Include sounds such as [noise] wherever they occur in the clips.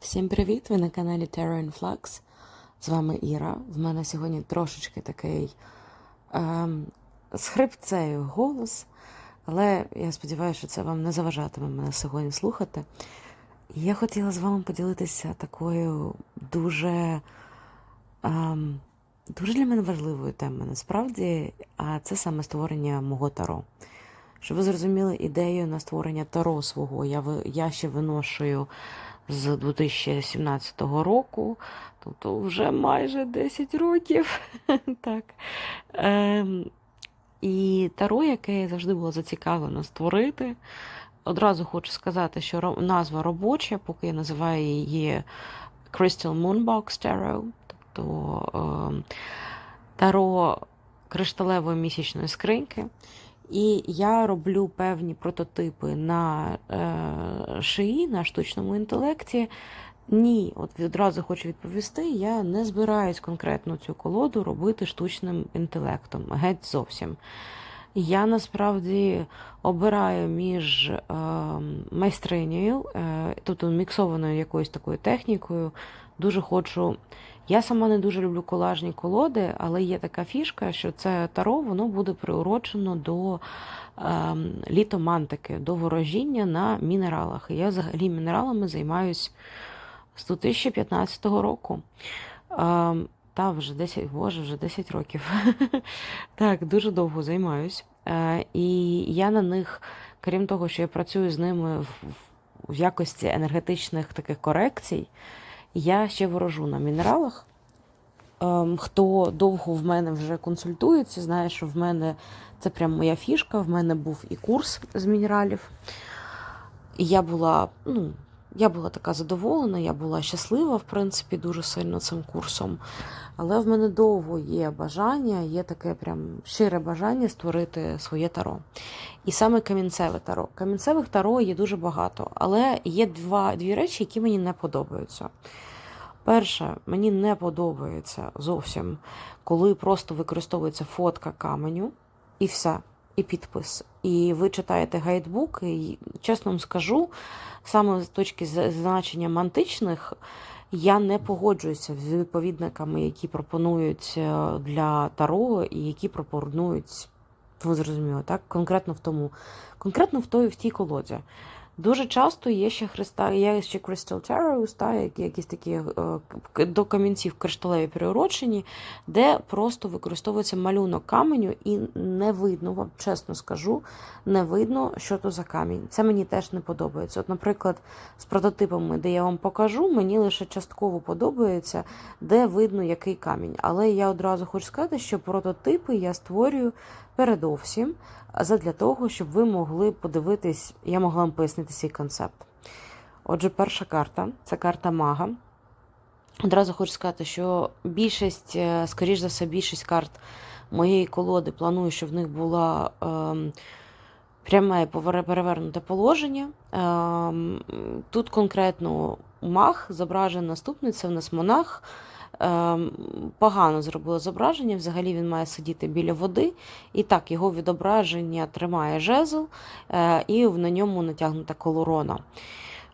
Всім привіт! Ви на каналі Terra in Flux. З вами Іра. В мене сьогодні трошечки такий ем, з хрипцею голос, але я сподіваюся, що це вам не заважатиме мене сьогодні слухати. Я хотіла з вами поділитися такою дуже, ем, дуже для мене важливою темою насправді, а це саме створення мого таро. Щоб ви зрозуміли ідею на створення таро свого, я, я ще виношую з 2017 року, тобто вже майже 10 років. [laughs] так. Ем, і таро, яке я завжди була зацікавлена створити. Одразу хочу сказати, що назва робоча, поки я називаю її Crystal Moonbox Tarot, тобто ем, таро кришталевої місячної скриньки. І я роблю певні прототипи на е, шиї, на штучному інтелекті. Ні, от відразу хочу відповісти, я не збираюсь конкретно цю колоду робити штучним інтелектом, геть зовсім. Я насправді обираю між е, майстринею, е, тобто міксованою якоюсь такою технікою. Дуже хочу. Я сама не дуже люблю колажні колоди, але є така фішка, що це таро воно буде приурочено до ем, літомантики, до ворожіння на мінералах. Я взагалі мінералами займаюсь з 2015 року. Ем, та вже 10, боже, вже 10 років. [laughs] так, дуже довго займаюсь. Е, і я на них, крім того, що я працюю з ними в, в- якості енергетичних таких корекцій, я ще ворожу на мінералах. Ем, хто довго в мене вже консультується, знає, що в мене це прям моя фішка. В мене був і курс з мінералів. Я була, ну, я була така задоволена, я була щаслива, в принципі, дуже сильно цим курсом. Але в мене довго є бажання, є таке прям щире бажання створити своє таро. І саме камінцеве таро. Камінцевих таро є дуже багато, але є два, дві речі, які мені не подобаються. Перше, мені не подобається зовсім, коли просто використовується фотка каменю і все, і підпис. І ви читаєте гайдбук, і чесно вам скажу, саме з точки значення мантичних, я не погоджуюся з відповідниками, які пропонують е, для таро і які пропонують, ви зрозуміло, так? Конкретно в тому, конкретно в той в тій колоді. Дуже часто є ще хреста, є ще Crystal Tarot, та, якісь такі е, до камінців кришталеві приурочені, де просто використовується малюнок каменю, і не видно, вам чесно скажу, не видно, що то за камінь. Це мені теж не подобається. От, наприклад, з прототипами, де я вам покажу, мені лише частково подобається, де видно, який камінь. Але я одразу хочу сказати, що прототипи я створюю передовсім задля того, щоб ви могли подивитись, я могла вам пояснити свій концепт. Отже, перша карта це карта мага. Одразу хочу сказати, що більшість, е, скоріш за все, більшість карт моєї колоди планую, щоб в них була ем, пряме перевернуте положення. Ем, тут конкретно маг, зображена наступниця, в нас монах. Ем, погано зробило зображення. Взагалі він має сидіти біля води. І так, його відображення тримає жезл, е, і на ньому натягнута колорона.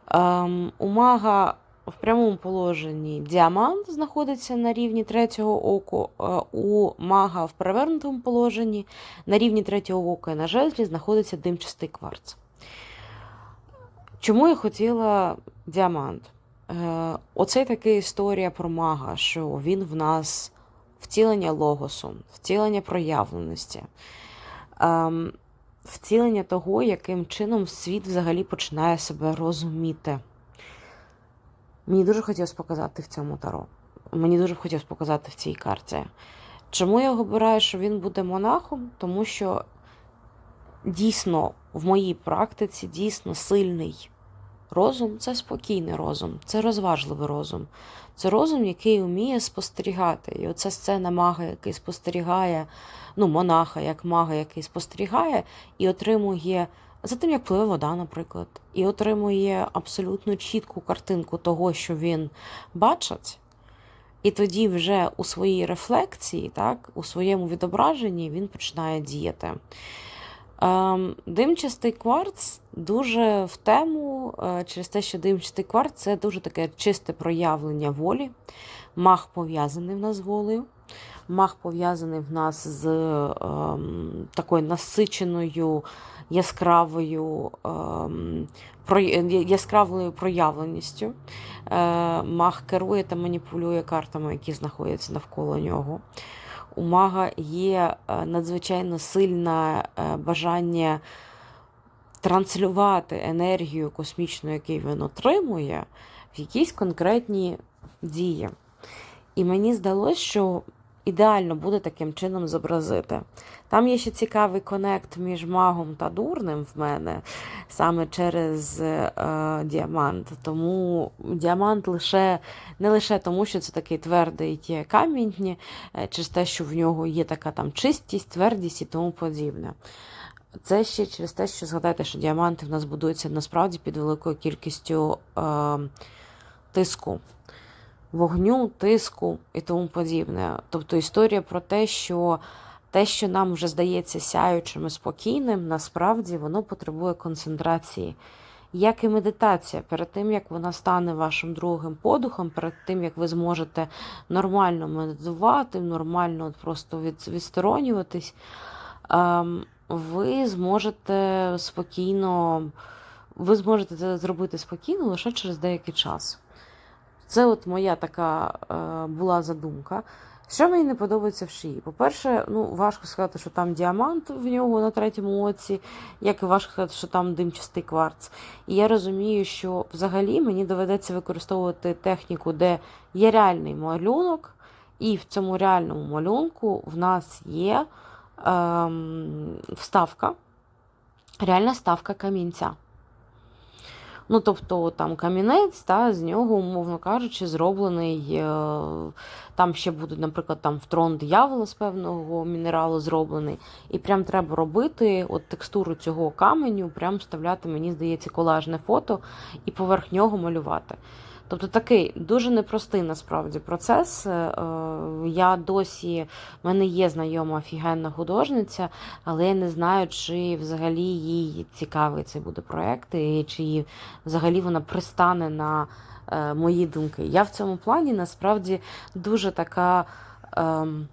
Ем, у мага в прямому положенні діамант знаходиться на рівні третього оку. е, У мага в перевернутому положенні на рівні третього ока і на жезлі знаходиться димчастий кварц. Чому я хотіла діамант? Е, Оце така історія про мага, що він в нас втілення логосу, втілення проявленості, ем, втілення того, яким чином світ взагалі починає себе розуміти. Мені дуже хотілося показати в цьому таро. Мені дуже хотілося показати в цій карті. Чому я обираю, що він буде монахом? Тому що дійсно в моїй практиці дійсно сильний розум це спокійний розум, це розважливий розум. Це розум, який вміє спостерігати. І оця сцена мага, який спостерігає, ну, монаха, як мага, який спостерігає, і отримує за тим, як пливе вода, наприклад, і отримує абсолютно чітку картинку того, що він бачить. І тоді вже у своїй рефлексії, так, у своєму відображенні він починає діяти. Ем, Димчастий кварц дуже в тему е, через те, що димчастий кварц це дуже таке чисте проявлення волі. Мах пов'язаний в нас з волею. Мах пов'язаний в нас з ем, такою насиченою яскравою, про, яскравою проявленістю. Е, мах керує та маніпулює картами, які знаходяться навколо нього. У мага є е, надзвичайно сильне бажання транслювати енергію космічну, яку він отримує, в якісь конкретні дії. І мені здалося, що ідеально буде таким чином зобразити. Там є ще цікавий конект між магом та дурним в мене саме через е, діамант. Тому діамант лише не лише тому, що це такий твердий камінь, е, через те, що в нього є така там чистість, твердість і тому подібне. Це ще через те, що згадайте, що діаманти в нас будуються насправді під великою кількістю е, тиску вогню, тиску і тому подібне. Тобто історія про те, що те, що нам вже здається сяючим і спокійним, насправді воно потребує концентрації. Як і медитація, перед тим, як вона стане вашим другим подухом, перед тим, як ви зможете нормально медитувати, нормально просто від, відсторонюватись, ем, ви зможете спокійно, ви зможете це зробити спокійно лише через деякий час. Це от моя така е, була задумка. Що мені не подобається в шиї? По-перше, ну важко сказати, що там діамант в нього на третьому оці, як і важко сказати, що там димчастий кварц. І я розумію, що взагалі мені доведеться використовувати техніку, де є реальний малюнок, і в цьому реальному малюнку в нас є ем, вставка, реальна ставка камінця. Ну, тобто там камінець, та, з нього, умовно кажучи, зроблений. Е, там ще будуть, наприклад, там в трон диявола з певного мінералу зроблений. І прям треба робити от текстуру цього каменю, прям вставляти, мені здається, колажне фото і поверх нього малювати. Тобто такий дуже непростий насправді процес. Е, я досі в мене є знайома офігенна художниця, але я не знаю, чи взагалі їй цікавий цей буде проект, і чи взагалі вона пристане на е, мої думки. Я в цьому плані насправді дуже така. Ем,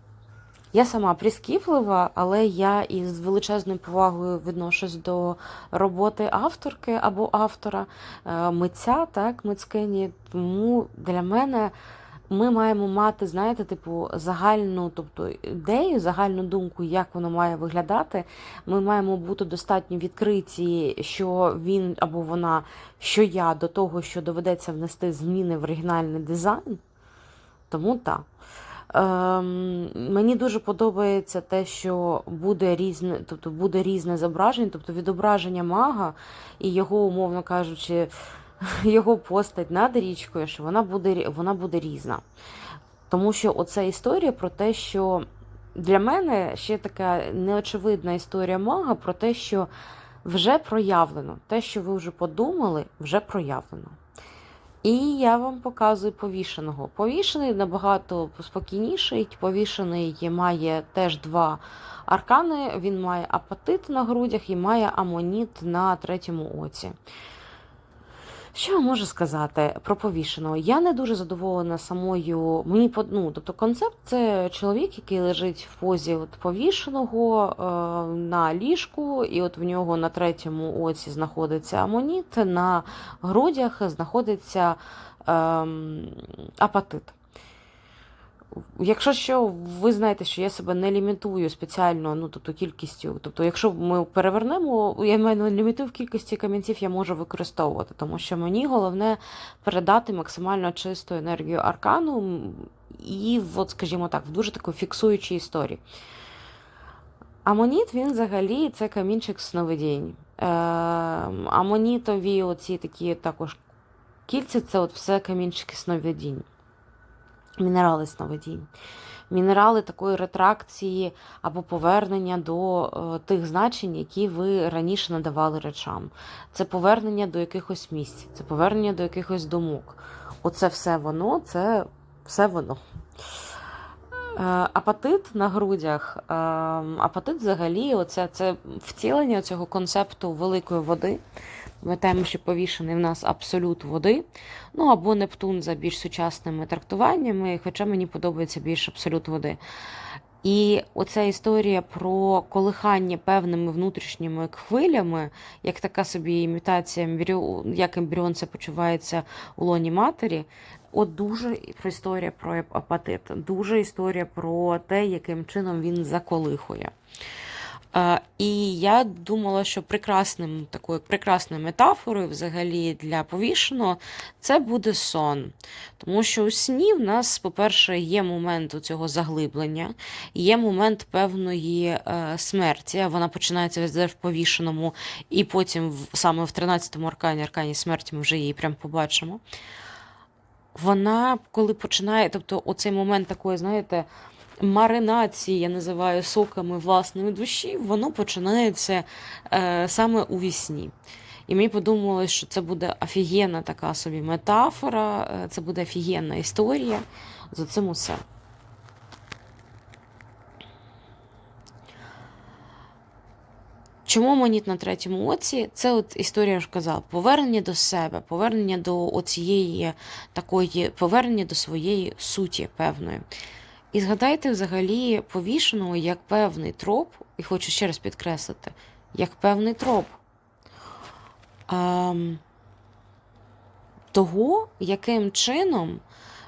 я сама прискіплива, але я із величезною повагою відношусь до роботи авторки або автора, е, митця, так, митськині. Тому для мене ми маємо мати, знаєте, типу, загальну, тобто ідею, загальну думку, як воно має виглядати. Ми маємо бути достатньо відкриті, що він або вона, що я до того, що доведеться внести зміни в оригінальний дизайн. Тому так. Ем, Мені дуже подобається те, що буде різне, тобто буде різне зображення, тобто відображення мага і його, умовно кажучи, [laughs] його постать над річкою, що вона буде, вона буде різна. Тому що оця історія про те, що для мене ще така неочевидна історія мага про те, що вже проявлено. Те, що ви вже подумали, вже проявлено. І я вам показую повішеного. Повішений набагато спокійніший. Повішений має теж два аркани. Він має апатит на грудях і має амоніт на третьому оці. Що я можу сказати про повішеного? Я не дуже задоволена самою. Мені ну, тобто концепт це чоловік, який лежить в позі от повішеного е, на ліжку, і от в нього на третьому оці знаходиться амоніт, на грудях знаходиться е, апатит. Якщо що, ви знаєте, що я себе не лімітую спеціально, ну тобто кількістю. Тобто, якщо ми перевернемо, я маю лімітую в кількості камінців, я можу використовувати, тому що мені головне передати максимально чисту енергію аркану і, от, скажімо так, в дуже такої фіксуючій історії. Амоніт, він взагалі це камінчик сновидінь. Е, Амонітові оці такі також кільці це от все камінчики сновидінь мінерали сновидінь. Мінерали такої ретракції або повернення до е, тих значень, які ви раніше надавали речам. Це повернення до якихось місць, це повернення до якихось думок. Оце все воно, це все воно. Е, Апатит на грудях. е, Апатит взагалі, оце це втілення цього концепту великої води. Пам'ятаємо, що повішений в нас абсолют води. Ну або Нептун за більш сучасними трактуваннями, хоча мені подобається більш абсолют води. І оця історія про колихання певними внутрішніми хвилями, як така собі імітація, як ембріон це почувається у лоні матері. От дуже історія про апатит, дуже історія про те, яким чином він заколихує. І я думала, що прекрасним такою прекрасною метафорою взагалі для повішеного це буде сон. Тому що у сні в нас, по-перше, є момент цього заглиблення, є момент певної е, смерті. Вона починається в повішеному, і потім саме в 13-му аркані, аркані смерті, ми вже її прям побачимо. Вона, коли починає, тобто оцей момент такої, знаєте, маринації, я називаю соками власної душі, воно починається е, саме у вісні. І мені подумалось, що це буде офігенна така собі метафора, е, це буде офігенна історія. За цим усе. Чому моніт на третьому оці? Це от історія ж казала, повернення до себе, повернення до оцієї такої, повернення до своєї суті певної. І згадайте взагалі повішеного як певний троп, і хочу ще раз підкреслити, як певний троп. Ем, того, яким чином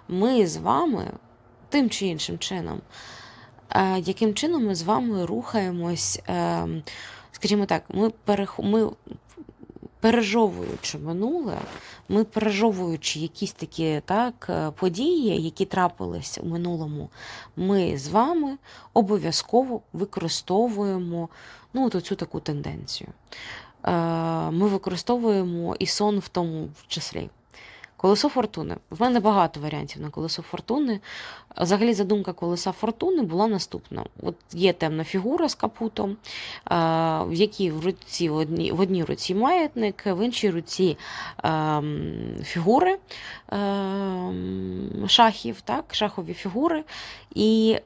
ми з вами, тим чи іншим чином, е, яким чином ми з вами рухаємось, е, скажімо так, ми, перех... ми пережовуючи минуле, ми пережовуючи якісь такі так, е, події, які трапились у минулому, ми з вами обов'язково використовуємо ну, от цю таку тенденцію. Е, Ми використовуємо і сон в тому числі. Колесо фортуни. В мене багато варіантів на колесо фортуни. Взагалі, задумка колеса фортуни була наступна: От є темна фігура з капутом, а, в якій в руці в одній, в одній руці маятник, в іншій руці ем, фігури ем, шахів, так, шахові фігури. І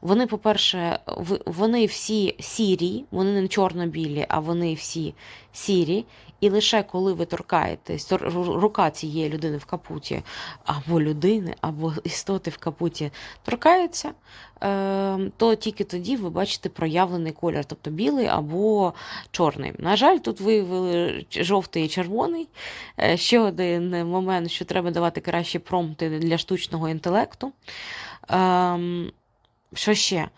вони, по-перше, вони всі сірі, вони не чорно-білі, а вони всі сірі. І лише коли ви торкаєтесь, тор- рука цієї людини в капуті, або людини, або істоти в капуті торкається, е, то тільки тоді ви бачите проявлений колір, тобто білий або чорний. На жаль, тут виявили жовтий і червоний. Е, Ще один момент, що треба давати кращі промпти для штучного інтелекту. Ем, Що ще?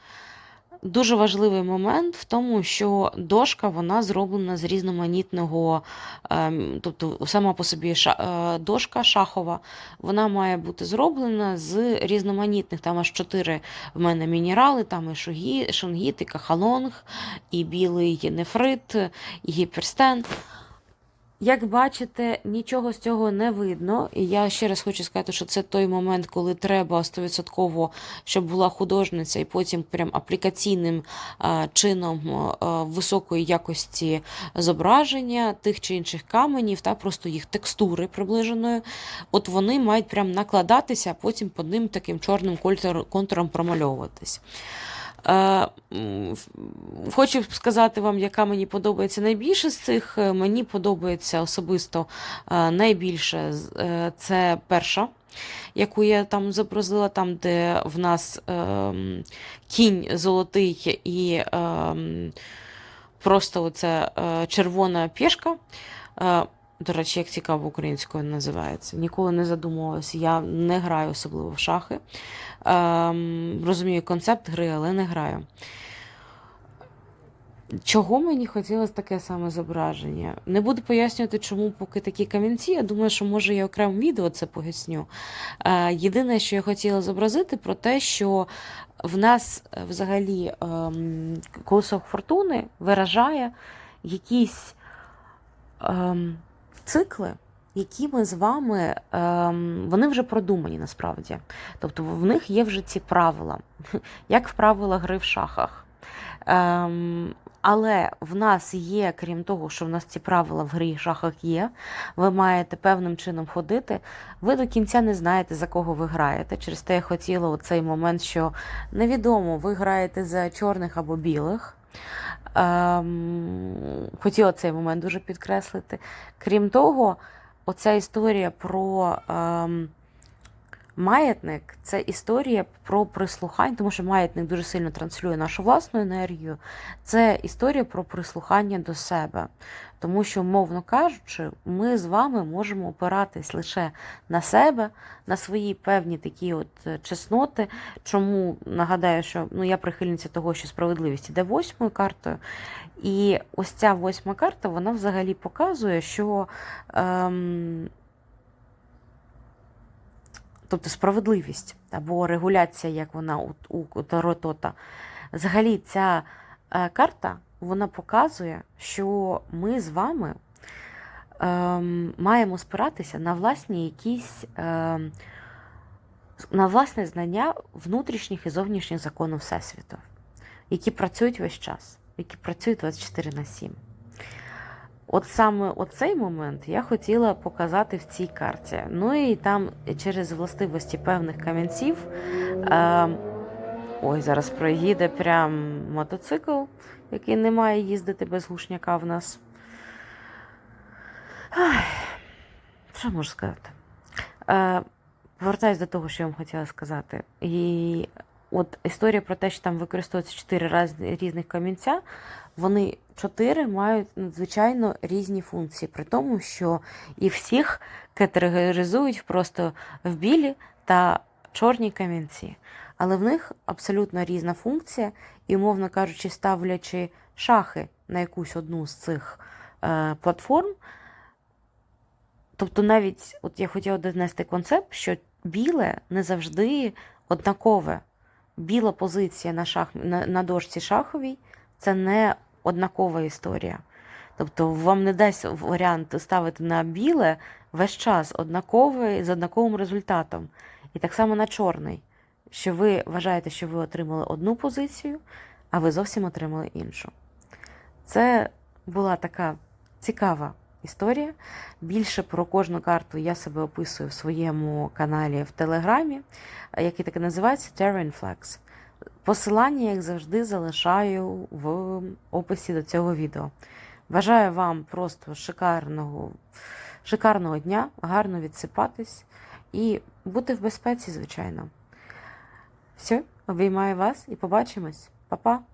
Дуже важливий момент в тому, що дошка вона зроблена з різноманітного, ем, тобто сама по собі е, дошка шахова, вона має бути зроблена з різноманітних, там аж чотири в мене мінерали, там і шугі, шунгіт, і кахалонг, і білий нефрит, і гіперстен. Як бачите, нічого з цього не видно. І я ще раз хочу сказати, що це той момент, коли треба 100%, щоб була художниця, і потім прям аплікаційним а, чином а, високої якості зображення тих чи інших каменів, та просто їх текстури приближеною. От вони мають прям накладатися, а потім по ним таким чорним контуром промальовуватись. Е, Хочу сказати вам, яка мені подобається найбільше з цих. Е, Мені подобається особисто е, найбільше це перша, яку я там зобразила, там, де в нас кінь золотий і просто оце червона пішка. До речі, як цікаво українською називається. Ніколи не задумувалася. Я не граю особливо в шахи. Ем, розумію концепт гри, але не граю. Чого мені хотілося таке саме зображення? Не буду пояснювати, чому поки такі камінці. Я думаю, що може я окремо відео це поясню. Е, єдине, що я хотіла зобразити, про те, що в нас е, взагалі ем, колесо фортуни виражає якісь ем, цикли, які ми з вами, ем, вони вже продумані насправді. Тобто в них є вже ці правила, [laughs] як в правилах гри в шахах. Ем, Але в нас є, крім того, що в нас ці правила в грі шахах є, ви маєте певним чином ходити. Ви до кінця не знаєте, за кого ви граєте. Через те я хотіла оцей момент, що невідомо, ви граєте за чорних або білих. Ем, хотіла цей момент дуже підкреслити. Крім того, оця історія про ем, маятник це історія про прислухання, тому що маятник дуже сильно транслює нашу власну енергію. Це історія про прислухання до себе. Тому що, мовно кажучи, ми з вами можемо опиратись лише на себе, на свої певні такі от е, чесноти. Чому нагадаю, що ну, я прихильниця того, що справедливість іде восьмою картою. І ось ця восьма карта, вона взагалі показує, що. Ем, тобто справедливість або регуляція, як вона у, у Таротота. Взагалі, ця е, карта вона показує, що ми з вами ем, маємо спиратися на власні якісь ем, на власне знання внутрішніх і зовнішніх законів Всесвіту, які працюють весь час, які працюють 24 на 7. От саме оцей момент я хотіла показати в цій карті. Ну і там через властивості певних камінців. Е, ой, зараз проїде прям мотоцикл, який не має їздити без глушняка в нас. Що можу сказати? Е, повертаюсь до того, що я вам хотіла сказати. І от історія про те, що там використовується чотири різних камінця, вони чотири мають надзвичайно різні функції, при тому, що і всіх категоризують просто в білі та чорні камінці. Але в них абсолютно різна функція, і, умовно кажучи, ставлячи шахи на якусь одну з цих е, платформ. Тобто, навіть от я хотіла донести концепт, що біле не завжди однакове. Біла позиція на, шах, на, на дошці шаховій це не однакова історія. Тобто вам не дасть варіант ставити на біле весь час однаковий з однаковим результатом. І так само на чорний, що ви вважаєте, що ви отримали одну позицію, а ви зовсім отримали іншу. Це була така цікава історія. Більше про кожну карту я себе описую в своєму каналі в Телеграмі, який так і називається Terrain Flex. Посилання, як завжди, залишаю в описі до цього відео. Бажаю вам просто шикарного, шикарного дня, гарно відсипатись і бути в безпеці, звичайно. Все, обіймаю вас і побачимось. Па-па!